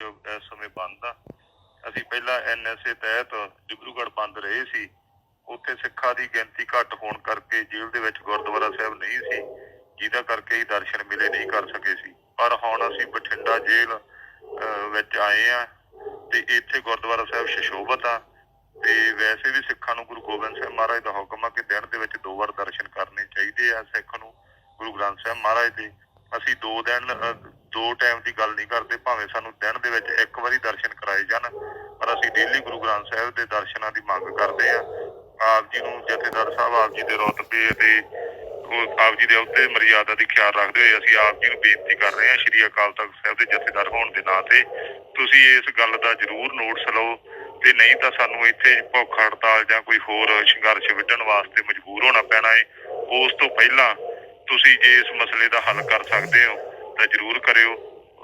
ਜੋ ਇਸ ਸਮੇਂ ਬੰਦ ਆ। ਅਸੀਂ ਪਹਿਲਾਂ ਐਨਐਸਏ ਤਹਿਤ ਡਿਬਰੂਗੜ੍ਹ ਬੰਦ ਰਹੇ ਸੀ। ਉੱਥੇ ਸਿੱਖਾਂ ਦੀ ਗਿਣਤੀ ਘੱਟ ਹੋਣ ਕਰਕੇ ਜੇਲ੍ਹ ਦੇ ਵਿੱਚ ਗੁਰਦੁਆਰਾ ਸਾਹਿਬ ਨਹੀਂ ਸੀ, ਜਿਹਦਾ ਕਰਕੇ ਹੀ ਦਰਸ਼ਨ ਮਿਲੇ ਨਹੀਂ ਕਰ ਸਕੇ ਸੀ। ਪਰ ਹੁਣ ਅਸੀਂ ਬਠਿੰਡਾ ਜੇਲ੍ਹ ਵਿੱਚ ਆਏ ਆ ਤੇ ਇੱਥੇ ਗੁਰਦੁਆਰਾ ਸਾਹਿਬ ਸ਼ਸ਼ੋਭਤ ਆ। ਤੇ ਵੈਸੇ ਵੀ ਸਿੱਖਾਂ ਨੂੰ ਗੁਰੂ ਗੋਬਿੰਦ ਸਿੰਘ ਮਹਾਰਾਜ ਦਾ ਹੁਕਮ ਆ ਕਿ ਦਿਨ ਦੇ ਵਿੱਚ ਦੋ ਵਾਰ ਦਰਸ਼ਨ ਕਰਨੇ ਚਾਹੀਦੇ ਆ ਸਿੱਖ ਨੂੰ ਗੁਰੂ ਗ੍ਰੰਥ ਸਾਹਿਬ ਮਹਾਰਾਜ ਦੇ। ਅਸੀਂ ਦੋ ਦਿਨ ਦੋ ਟਾਈਮ ਦੀ ਗੱਲ ਨਹੀਂ ਕਰਦੇ, ਭਾਵੇਂ ਸਾਨੂੰ ਦਿਨ ਦੇ ਵਿੱਚ ਇੱਕ ਵਾਰੀ ਦਰਸ਼ਨ ਕਰਾਏ ਜਾਣ, ਪਰ ਅਸੀਂ ਡੇਲੀ ਗੁਰੂ ਗ੍ਰੰਥ ਸਾਹਿਬ ਦੇ ਦਰਸ਼ਨਾਂ ਦੀ ਮੰਗ ਕਰਦੇ ਆ ਆਪ ਜੀ ਨੂੰ ਜਥੇਦਾਰ ਸਾਹਿਬ, ਆਪ ਜੀ ਦੇ ਰਤਬੇ ਅਤੇ ਆਪ ਜੀ ਦੇ ਅਹੁਦੇ ਮਰਿਆਦਾ ਦੀ ਖਿਆਲ ਰੱਖਦੇ ਹੋਏ ਅਸੀਂ ਆਪ ਜੀ ਨੂੰ ਬੇਨਤੀ ਕਰ ਰਹੇ ਹਾਂ, ਸ਼੍ਰੀ ਅਕਾਲ ਤਖਤ ਸਾਹਿਬ ਦੇ ਜਥੇਦਾਰ ਹੋਣ ਦੇ ਨਾਤੇ ਤੁਸੀਂ ਇਸ ਗੱਲ ਦਾ ਜ਼ਰੂਰ ਨੋਟਿਸ ਲਓ ਤੇ ਨਹੀਂ ਤਾਂ ਸਾਨੂੰ ਇੱਥੇ ਭੁੱਖ ਹੜਤਾਲ ਜਾਂ ਕੋਈ ਹੋਰ ਸੰਘਰਸ਼ ਵਿੱਢਣ ਵਾਸਤੇ ਮਜਬੂਰ ਹੋਣਾ ਪੈਣਾ ਹੈ ਉਸ ਤੋਂ ਪਹਿਲਾਂ ਤੁਸੀਂ ਜੇ ਇਸ ਮਸਲੇ ਦਾ ਹੱਲ ਕਰ ਸਕਦੇ ਹੋ ਤਾਂ ਜ਼ਰੂਰ ਕਰਿਓ।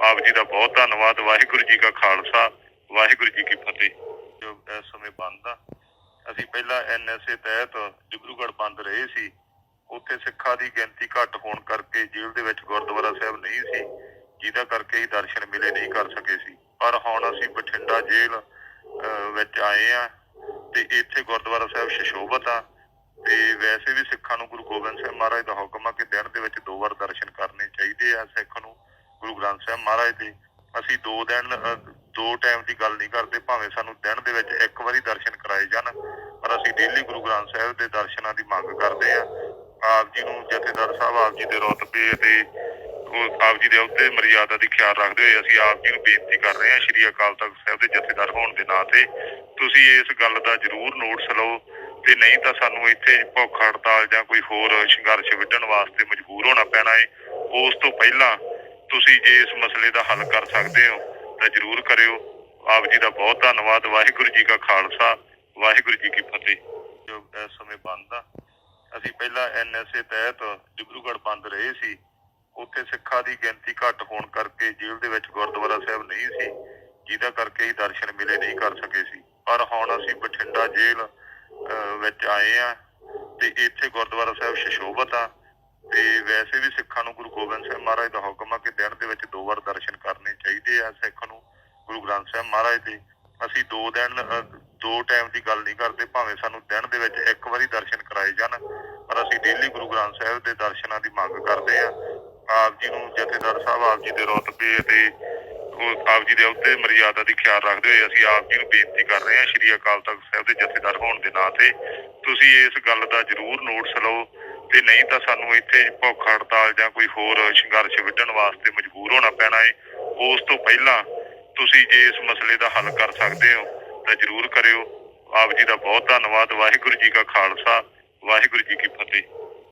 ਆਪ ਜੀ ਦਾ ਬਹੁਤ ਧੰਨਵਾਦ। ਵਾਹਿਗੁਰੂ ਜੀ ਕਾ ਖਾਲਸਾ, ਵਾਹਿਗੁਰੂ ਜੀ ਕੀ ਫਤਿਹ। ਜੋ ਇਸ ਸਮੇਂ ਬੰਦ ਆ, ਅਸੀਂ ਪਹਿਲਾਂ ਐਨਐਸਏ ਤਹਿਤ ਡਿਬਰੂਗੜ੍ਹ ਬੰਦ ਰਹੇ ਸੀ। ਉੱਥੇ ਸਿੱਖਾਂ ਦੀ ਗਿਣਤੀ ਘੱਟ ਹੋਣ ਕਰਕੇ ਜੇਲ੍ਹ ਦੇ ਵਿੱਚ ਗੁਰਦੁਆਰਾ ਸਾਹਿਬ ਨਹੀਂ ਸੀ, ਜਿਹਦਾ ਕਰਕੇ ਹੀ ਦਰਸ਼ਨ ਮਿਲੇ ਨਹੀਂ ਕਰ ਸਕੇ ਸੀ। ਪਰ ਹੁਣ ਅਸੀਂ ਬਠਿੰਡਾ ਜੇਲ੍ਹ ਵਿੱਚ ਆਏ ਆ ਤੇ ਇੱਥੇ ਗੁਰਦੁਆਰਾ ਸਾਹਿਬ ਸ਼ਸ਼ੋਭਤ ਆ। ਤੇ ਵੈਸੇ ਵੀ ਸਿੱਖਾਂ ਨੂੰ ਗੁਰੂ ਗੋਬਿੰਦ ਸਿੰਘ ਮਹਾਰਾਜ ਦਾ ਹੁਕਮ ਆ ਕਿ ਦਿਨ ਦੇ ਵਿੱਚ ਦੋ ਵਾਰ ਦਰਸ਼ਨ ਕਰਨੇ ਚਾਹੀਦੇ ਆ ਸਿੱਖ ਨੂੰ ਗੁਰੂ ਗ੍ਰੰਥ ਸਾਹਿਬ ਮਹਾਰਾਜ ਦੇ ਅਸੀਂ ਦੋ ਦਿਨ ਦੋ ਟਾਈਮ ਦੀ ਗੱਲ ਨਹੀਂ ਕਰਦੇ, ਭਾਵੇਂ ਸਾਨੂੰ ਦਿਨ ਦੇ ਵਿੱਚ ਇੱਕ ਵਾਰੀ ਦਰਸ਼ਨ ਕਰਾਏ ਜਾਣ, ਪਰ ਅਸੀਂ ਡੇਲੀ ਗੁਰੂ ਗ੍ਰੰਥ ਸਾਹਿਬ ਦੇ ਦਰਸ਼ਨਾਂ ਦੀ ਮੰਗ ਕਰਦੇ ਆ ਆਪ ਜੀ ਨੂੰ ਜਥੇਦਾਰ ਸਾਹਿਬ, ਆਪ ਜੀ ਦੇ ਰਤਬੇ ਅਤੇ ਉਹ ਆਪ ਜੀ ਦੇ ਅਹੁਦੇ ਮਰਿਆਦਾ ਦੀ ਖਿਆਲ ਰੱਖਦੇ ਹੋਏ ਅਸੀਂ ਆਪ ਜੀ ਨੂੰ ਬੇਨਤੀ ਕਰ ਰਹੇ ਹਾਂ, ਸ਼੍ਰੀ ਅਕਾਲ ਤਖਤ ਸਾਹਿਬ ਦੇ ਜਥੇਦਾਰ ਹੋਣ ਦੇ ਨਾਤੇ ਤੁਸੀਂ ਇਸ ਗੱਲ ਦਾ ਜ਼ਰੂਰ ਨੋਟਿਸ ਲਓ ਤੇ ਨਹੀਂ ਤਾਂ ਸਾਨੂੰ ਇੱਥੇ ਭੁੱਖ ਹੜਤਾਲ ਜਾਂ ਕੋਈ ਹੋਰ ਸੰਘਰਸ਼ ਵਿੱਢਣ ਵਾਸਤੇ ਮਜਬੂਰ ਹੋਣਾ ਪੈਣਾ ਹੈ ਉਸ ਤੋਂ ਪਹਿਲਾਂ ਤੁਸੀਂ ਜੇ ਇਸ ਮਸਲੇ ਦਾ ਹੱਲ ਕਰ ਸਕਦੇ ਹੋ, ਤਾਂ ਜ਼ਰੂਰ ਕਰਿਓ। ਆਪ ਜੀ ਦਾ ਬਹੁਤ ਧੰਨਵਾਦ। ਵਾਹਿਗੁਰੂ ਜੀ ਕਾ ਖਾਲਸਾ। ਵਾਹਿਗੁਰੂ ਜੀ ਕੀ ਫਤਿਹ। ਜੋ ਇਸ ਸਮੇਂ ਬੰਦ ਆ ਅਸੀਂ ਪਹਿਲਾਂ ਐਨਐਸਏ ਤਹਿਤ ਡਿਬਰੂਗੜ੍ਹ ਬੰਦ ਰਹੇ ਸੀ। ਉੱਥੇ ਸਿੱਖਾਂ ਦੀ ਗਿਣਤੀ ਘੱਟ ਹੋਣ ਕਰਕੇ ਜੇਲ੍ਹ ਦੇ ਵਿੱਚ ਗੁਰਦੁਆਰਾ ਸਾਹਿਬ ਨਹੀਂ ਸੀ, ਜਿਹਦਾ ਕਰਕੇ ਹੀ ਦਰਸ਼ਨ ਮਿਲੇ ਨਹੀਂ ਕਰ ਸਕੇ ਸੀ। ਪਰ ਹੁਣ ਅਸੀਂ ਬਠਿੰਡਾ ਜੇਲ੍ਹ ਵਿੱਚ ਆਏ ਆ ਤੇ ਇੱਥੇ ਗੁਰਦੁਆਰਾ ਸਾਹਿਬ ਸ਼ਸ਼ੋਭਤ ਆ। ਤੇ ਵੈਸੇ ਵੀ ਸਿੱਖਾਂ ਨੂੰ ਗੁਰੂ ਗੋਬਿੰਦ ਸਿੰਘ ਮਹਾਰਾਜ ਦਾ ਹੁਕਮ ਆ ਕਿ ਦਿਨ ਦੇ ਵਿੱਚ ਦੋ ਵਾਰ ਦਰਸ਼ਨ ਕਰਨੇ ਚਾਹੀਦੇ ਆ ਸਿੱਖ ਨੂੰ, ਗੁਰੂ ਗ੍ਰੰਥ ਸਾਹਿਬ ਮਹਾਰਾਜ ਦੇ। ਅਸੀਂ ਦੋ ਦਿਨ ਦੋ ਟਾਈਮ ਦੀ ਗੱਲ ਨਹੀਂ ਕਰਦੇ, ਭਾਵੇਂ ਸਾਨੂੰ ਦਿਨ ਦੇ ਵਿੱਚ ਇੱਕ ਵਾਰੀ ਦਰਸ਼ਨ ਕਰਾਏ ਜਾਣ, ਪਰ ਅਸੀਂ ਡੇਲੀ ਗੁਰੂ ਗ੍ਰੰਥ ਸਾਹਿਬ ਦੇ ਦਰਸ਼ਨਾਂ ਦੀ ਮੰਗ ਕਰਦੇ ਆ ਆਪ ਜੀ ਨੂੰ ਜਥੇਦਾਰ ਸਾਹਿਬ, ਆਪ ਜੀ ਦੇ ਰਤਬੇ ਅਤੇ ਉਹ, ਆਪ ਜੀ ਦੇ ਅਹੁਦੇ ਮਰਿਆਦਾ ਦੀ ਖਿਆਲ ਰੱਖਦੇ ਹੋਏ ਅਸੀਂ ਆਪ ਜੀ ਨੂੰ ਬੇਨਤੀ ਕਰ ਰਹੇ ਹਾਂ, ਸ਼੍ਰੀ ਅਕਾਲ ਤਖਤ ਸਾਹਿਬ ਦੇ ਜਥੇਦਾਰ ਹੋਣ ਦੇ ਨਾਤੇ ਤੁਸੀਂ ਇਸ ਗੱਲ ਦਾ ਜ਼ਰੂਰ ਨੋਟਿਸ ਲਓ ਤੇ ਨਹੀਂ ਤਾਂ ਸਾਨੂੰ ਇੱਥੇ ਭੁੱਖ ਹੜਤਾਲ ਜਾਂ ਕੋਈ ਹੋਰ ਸੰਘਰਸ਼ ਵਿੱਢਣ ਵਾਸਤੇ ਮਜਬੂਰ ਹੋਣਾ ਪੈਣਾ ਹੈ ਉਸ ਤੋਂ ਪਹਿਲਾਂ ਤੁਸੀਂ ਜੇ ਇਸ ਮਸਲੇ ਦਾ ਹੱਲ ਕਰ ਸਕਦੇ ਹੋ, ਤਾਂ ਜ਼ਰੂਰ ਕਰਿਓ। ਆਪ ਜੀ ਦਾ ਬਹੁਤ ਧੰਨਵਾਦ। ਵਾਹਿਗੁਰੂ ਜੀ ਕਾ ਖਾਲਸਾ, ਵਾਹਿਗੁਰੂ ਜੀ ਕੀ ਫਤਿਹ।